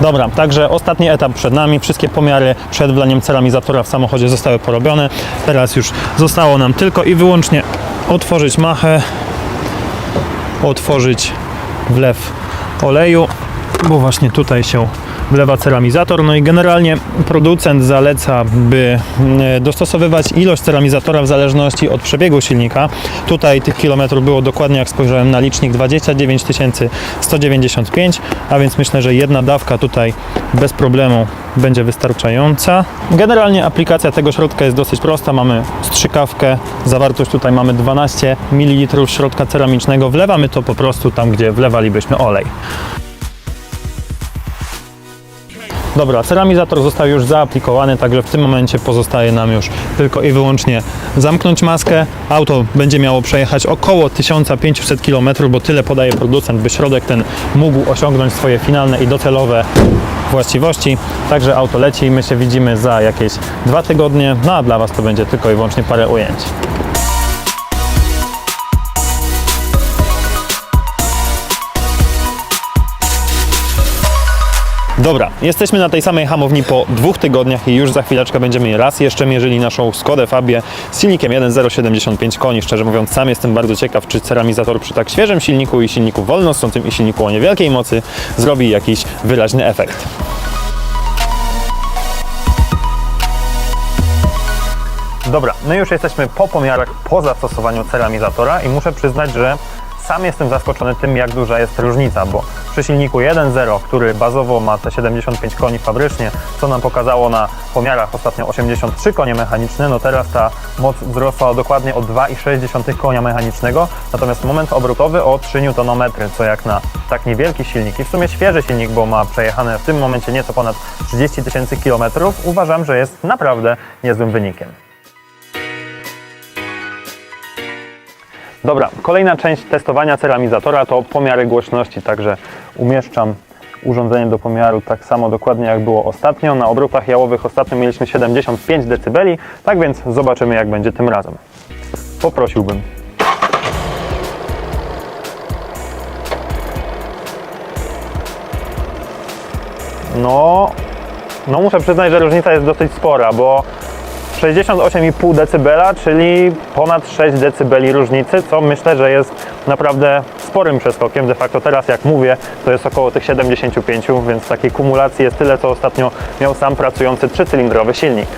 Dobra, także ostatni etap przed nami. Wszystkie pomiary przed wlaniem ceramizatora w samochodzie zostały porobione. Teraz już zostało nam tylko i wyłącznie otworzyć machę, otworzyć wlew oleju, bo właśnie tutaj się wlewa ceramizator. No i generalnie producent zaleca, by mm, dostosowywać ilość ceramizatora w zależności od przebiegu silnika. Tutaj tych kilometrów było dokładnie, jak spojrzałem na licznik, 29 195, a więc myślę, że jedna dawka tutaj bez problemu będzie wystarczająca. Generalnie aplikacja tego środka jest dosyć prosta. Mamy strzykawkę, zawartość tutaj mamy 12 ml środka ceramicznego. Wlewamy to po prostu tam, gdzie wlewalibyśmy olej. Dobra, ceramizator został już zaaplikowany, także w tym momencie pozostaje nam już tylko i wyłącznie zamknąć maskę. Auto będzie miało przejechać około 1500 km, bo tyle podaje producent, by środek ten mógł osiągnąć swoje finalne i docelowe właściwości. Także auto leci, my się widzimy za jakieś dwa tygodnie, no a dla Was to będzie tylko i wyłącznie parę ujęć. Dobra, jesteśmy na tej samej hamowni po dwóch tygodniach i już za chwileczkę będziemy raz jeszcze mierzyli naszą Skodę Fabię z silnikiem 1.075 koni. Szczerze mówiąc, sam jestem bardzo ciekaw, czy ceramizator przy tak świeżym silniku i silniku wolnossącym i silniku o niewielkiej mocy zrobi jakiś wyraźny efekt. Dobra, my już jesteśmy po pomiarach po zastosowaniu ceramizatora i muszę przyznać, że sam jestem zaskoczony tym, jak duża jest różnica, bo przy silniku 1.0, który bazowo ma te 75 koni fabrycznie, co nam pokazało na pomiarach ostatnio 83 konie mechaniczne, no teraz ta moc wzrosła dokładnie o 2,6 konia mechanicznego, natomiast moment obrotowy o 3 Nm, co jak na tak niewielki silnik i w sumie świeży silnik, bo ma przejechane w tym momencie nieco ponad 30 tysięcy kilometrów, uważam, że jest naprawdę niezłym wynikiem. Dobra, kolejna część testowania ceramizatora to pomiary głośności, także umieszczam urządzenie do pomiaru tak samo dokładnie jak było ostatnio. Na obrotach jałowych ostatnio mieliśmy 75 dB, tak więc zobaczymy jak będzie tym razem. Poprosiłbym. No, no muszę przyznać, że różnica jest dosyć spora, bo 68,5 dB, czyli ponad 6 dB różnicy, co myślę, że jest naprawdę sporym przeskokiem. De facto teraz jak mówię, to jest około tych 75, więc takiej kumulacji jest tyle, co ostatnio miał sam pracujący trzycylindrowy silnik.